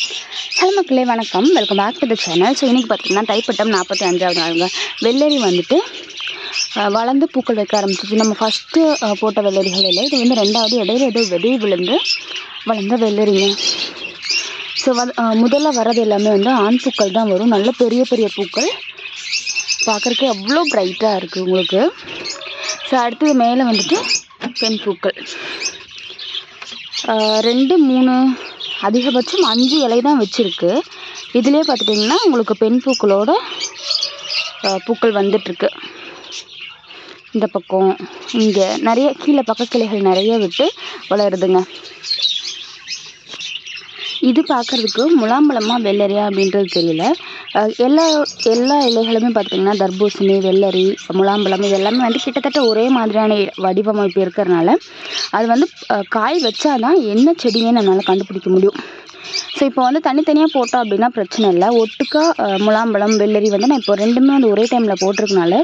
Hello மக்களே வணக்கம். Welcome back to the channel so இன்றைக்கி பார்த்தீங்கன்னா தைப்பட்டம் நாற்பத்தி அஞ்சாவது நாளுங்க. வெள்ளரி வந்துட்டு வளர்ந்து பூக்கள் வைக்க ஆரம்பிச்சிச்சு. நம்ம ஃபஸ்ட்டு போட்ட வெள்ளரிகள் இல்லை இது வந்து ரெண்டாவது இடையில ஏதோ வெடி விழுந்து வளர்ந்த வெள்ளரிங்க. ஸோ வ முதல்ல வர்றது எல்லாமே வந்து ஆண் பூக்கள் தான் வரும். நல்ல பெரிய பெரிய பூக்கள். பார்க்குறக்கு அவ்வளோ பிரைட்டாக இருக்குது உங்களுக்கு. ஸோ அடுத்தது மேலே வந்துட்டு பெண் பூக்கள். ரெண்டு மூணு அதிகபட்சம் அஞ்சு இலை தான் வச்சுருக்கு. இதுலேயே பார்த்துட்டிங்கன்னா உங்களுக்கு பெண் பூக்களோட பூக்கள் வந்துட்டுருக்கு. இந்த பக்கம் இங்கே நிறைய கீழே பக்க கிளைகள் நிறைய விட்டு வளருதுங்க. இது பார்க்குறதுக்கு முலாம்பழமா வெள்ளரியா அப்படின்றது தெரியல. எல்லா எல்லா இலைகளுமே பார்த்திங்கன்னா தர்பூசணி வெள்ளரி முலாம்பழம் இது எல்லாமே வந்து கிட்டத்தட்ட ஒரே மாதிரியான வடிவமைப்பு இருக்கிறனால அது வந்து காய் வச்சாதான் என்ன செடின்னு நம்மளால் கண்டுபிடிக்க முடியும். ஸோ இப்போ வந்து தனித்தனியாக போட்டோம் அப்படின்னா பிரச்சனை இல்லை. ஒட்டுக்கா முலாம்பழம் வெள்ளரி வந்து நான் இப்போ ரெண்டுமே வந்து ஒரே டைமில் போட்டிருக்கனால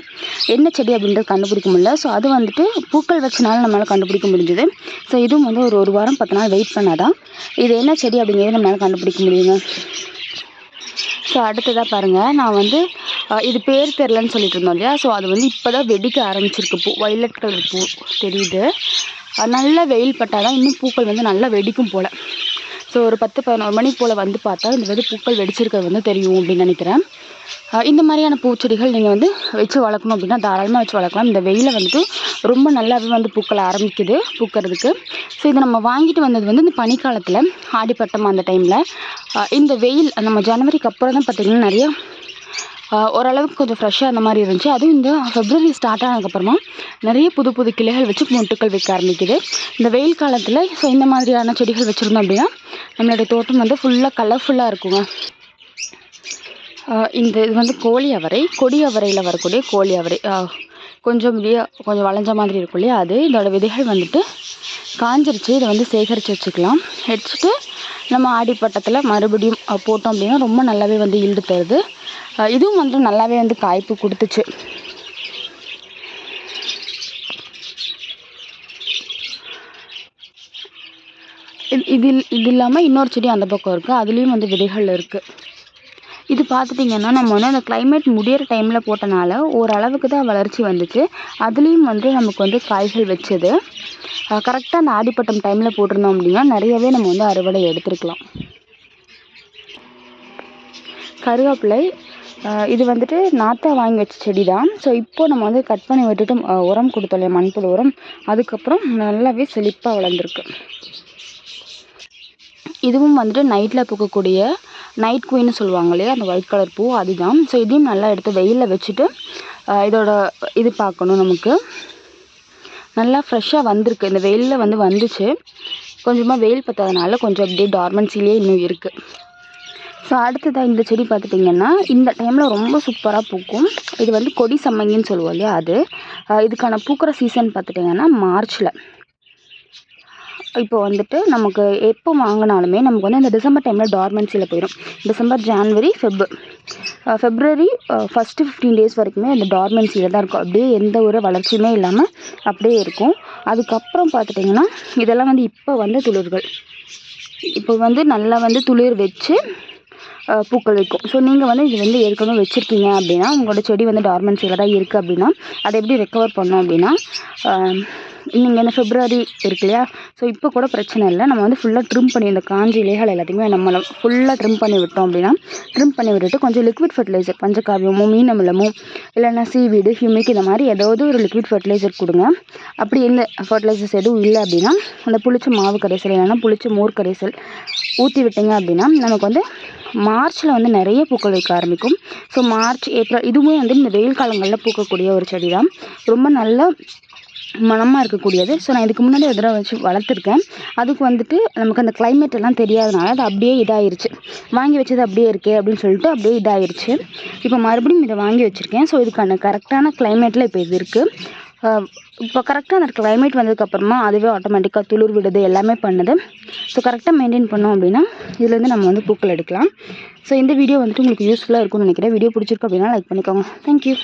என்ன செடி அப்படின்றது கண்டுபிடிக்க முடியல. ஸோ அது வந்துட்டு பூக்கள் வச்சனால நம்மளால் கண்டுபிடிக்க முடிஞ்சுது. ஸோ இதுவும் வந்து ஒரு ஒரு வாரம் பத்து நாள் வெயிட் பண்ணாதான் இது என்ன செடி அப்படிங்கிறது நம்மளால் கண்டுபிடிக்க முடியுங்க. ஸோ அடுத்ததாக பாருங்கள் நான் வந்து இது பேர் தெரிலன்னு சொல்லிட்டு இருந்தோம் இல்லையா? ஸோ அது வந்து இப்போ தான் வெடிக்க ஆரம்பிச்சிருக்கு பூ. வைலட் கலர் பூ. தெரியுது. நல்லா வெயில் பட்டால் தான் இன்னும் பூக்கள் வந்து நல்லா வெடிக்கும் போல். ஸோ ஒரு பத்து பதினோரு மணி போல் வந்து பார்த்தா இந்த வந்து பூக்கள் வெடிச்சிருக்கிறது வந்து தெரியும் அப்படின்னு நினைக்கிறேன். இந்த மாதிரியான பூச்செடிகள் நீங்கள் வந்து வச்சு வளர்க்கணும் அப்படின்னா தாராளமாக வச்சு வளர்க்கலாம். இந்த வெயிலில் வந்துட்டு ரொம்ப நல்லாவே வந்து பூக்கள் ஆரம்பிக்குது பூக்கிறதுக்கு. ஸோ இதை நம்ம வாங்கிட்டு வந்தது வந்து இந்த பனிக்காலத்தில் ஆடிப்பட்டம் அந்த டைமில். இந்த வெயில் நம்ம ஜனவரிக்கு அப்புறம் தான் பார்த்திங்கன்னா நிறைய ஓரளவுக்கு கொஞ்சம் ஃப்ரெஷ்ஷாக அந்த மாதிரி இருந்துச்சு. அதுவும் இந்த ஃபெப்ரவரி ஸ்டார்ட் ஆனதுக்கப்புறமா நிறைய புது புது கிளைகள் வச்சு மொட்டுக்கள் வைக்க ஆரம்பிக்குது. இந்த வெயில் காலத்தில் ஸோ இந்த மாதிரியான செடிகள் வச்சுருந்தோம் அப்படின்னா நம்மளுடைய தோட்டம் வந்து ஃபுல்லாக கலர்ஃபுல்லாக இருக்குங்க. இந்த இது வந்து கோழி அவரை கொடி அவரையில் வரக்கூடிய கோழி அவரை. கொஞ்சம் இப்படியே கொஞ்சம் வளைஞ்ச மாதிரி இருக்கும் இல்லையா அது? இதோட விதைகள் வந்துட்டு காஞ்சிருச்சு. இதை வந்து சேகரித்து வச்சுக்கலாம். வச்சுட்டு நம்ம ஆடிப்பட்டத்தில் மறுபடியும் போட்டோம் அப்படின்னா ரொம்ப நல்லாவே வந்து ஈல்டு தருது. இதுவும் வந்து நல்லாவே வந்து காய்ப்பு கொடுத்துச்சு. இது இது இல்லாமல் இன்னொரு செடி அந்த பக்கம் இருக்குது அதுலேயும் வந்து விதைகள் இருக்குது இது பார்த்துட்டிங்கன்னா நம்ம வந்து அந்த கிளைமேட் முடியிற டைமில் போட்டனால ஓரளவுக்கு தான் வளர்ச்சி வந்துச்சு. அதுலேயும் வந்து நமக்கு வந்து காய்கள் வச்சது. கரெக்டாக அந்த ஆடிப்பட்டம் டைமில் போட்டிருந்தோம் அப்படின்னா நிறையவே நம்ம வந்து அறுவடை எடுத்துருக்கலாம். கருவேப்பிலை இது வந்துட்டு நாற்றை வாங்கி வச்ச செடி தான் ஸோ இப்போ நம்ம வந்து கட் பண்ணி விட்டுட்டு உரம் கொடுத்தோம் இல்லையா மண்புழு உரம். அதுக்கப்புறம் நல்லாவே செழிப்பாக வளர்ந்துருக்கு. இதுவும் வந்துட்டு நைட்டில் பூக்கக்கூடிய நைட் குயின்னு சொல்லுவாங்க இல்லையா? அந்த ஒயிட் கலர் பூ அதுதான். ஸோ இதையும் நல்லா எடுத்து வெயிலில் வச்சுட்டு இதோட இது பார்க்கணும் நமக்கு. நல்லா ஃப்ரெஷ்ஷாக வந்திருக்கு. இந்த வெயிலில் வந்து வந்துச்சு. கொஞ்சமாக வெயில் பற்றாதனால கொஞ்சம் அப்படியே டார்மன்சிலே இன்னும் இருக்குது ஸோ அடுத்ததாக இந்த செடி பார்த்துட்டிங்கன்னா இந்த டைமில் ரொம்ப சூப்பராக பூக்கும். இது வந்து கொடி சம்மங்கின்னு சொல்லுவோம் இல்லையா அது? இதுக்கான பூக்கிற சீசன் பார்த்துட்டிங்கன்னா மார்ச்சில் இப்போ வந்துட்டு நமக்கு எப்போ வாங்கினாலுமே நமக்கு வந்து இந்த டிசம்பர் டைமில் டார்மன்சியில் போயிடும் December January Feb February first fifteen days வரைக்குமே அந்த டார்மன்சியில் தான் இருக்கும். அப்படியே எந்த ஒரு வளர்ச்சியுமே இல்லாமல் அப்படியே இருக்கும். அதுக்கப்புறம் பார்த்துட்டிங்கன்னா இதெல்லாம் வந்து இப்போ வந்து துளிர்கள். இப்போ வந்து நல்லா வந்து துளிர் வச்சு பூக்கள் வைக்கும். ஸோ நீங்கள் வந்து இது வந்து ஏற்கனவே வச்சுருக்கீங்க அப்படின்னா உங்களோட செடி வந்து டார்மன்சியில் தான் இருக்குது அப்படின்னா அதை எப்படி ரெக்கவர் பண்ணோம் அப்படின்னா நீங்கள் இந்த ஃபெப்ரவரி இருக்கு இல்லையா ஸோ இப்போ கூட பிரச்சனை இல்லை. நம்ம வந்து ஃபுல்லாக ட்ரிம் பண்ணி இந்த காஞ்சி இலைகள் எல்லாத்தையுமே நம்ம ஃபுல்லாக ட்ரிம் பண்ணி விட்டோம் அப்படின்னா ட்ரிம் பண்ணி விட்டுட்டு கொஞ்சம் லிக்விட் ஃபர்டிலைசர் பஞ்சகாவியமோ மீனமிலமோ இல்லைன்னா சீவீடு ஹியூமிக் இந்த மாதிரி ஏதாவது ஒரு லிக்விட் ஃபர்டிலைசர் கொடுங்க. அப்படி எந்த ஃபர்டிலைசர்ஸ் எதுவும் இல்லை அப்படின்னா அந்த புளிச்ச மாவு கரைசல் இல்லைன்னா புளிச்ச மோர் கரைசல் ஊற்றி விட்டீங்க அப்படின்னா நமக்கு வந்து மார்ச்சில் வந்து நிறைய பூக்கள் வைக்க ஆரம்பிக்கும். ஸோ மார்ச் ஏப்ரல் இதுவுமே வந்து இந்த வெயில் காலங்களில் பூக்கக்கூடிய ஒரு செடி தான் ரொம்ப நல்ல மணமாக இருக்கக்கூடியது. ஸோ நான் இதுக்கு முன்னாடி ஒரு தடவை வச்சு வளர்த்துருக்கேன். அதுக்கு வந்துட்டு நமக்கு அந்த கிளைமேட் எல்லாம் தெரியாதனால அது அப்படியே இதாயிருச்சு. வாங்கி வச்சது அப்படியே இருக்கே அப்படின்னு சொல்லிட்டு அப்படியே இதாயிருச்சு. இப்போ மறுபடியும் இதை வாங்கி வச்சுருக்கேன். ஸோ இதுக்கான கரெக்டான கிளைமேட்டில் இப்போ இது இருக்குது இப்போ கரெக்டாக அந்த கிளைமேட் வந்ததுக்கப்புறமா அதுவே ஆட்டோமேட்டிக்காக துளிர் விடுது எல்லாமே பண்ணுது. ஸோ கரெக்டாக மெயின்டைன் பண்ணோம் அப்படின்னா இதுலேருந்து நம்ம வந்து பூக்கள் எடுக்கலாம். ஸோ இந்த வீடியோ வந்துட்டு உங்களுக்கு யூஸ்ஃபுல்லாக இருக்கும்னு நினைக்கிறேன். வீடியோ பிடிச்சிருக்கு அப்படின்னா லைக் பண்ணிக்கோங்க. தேங்க்யூ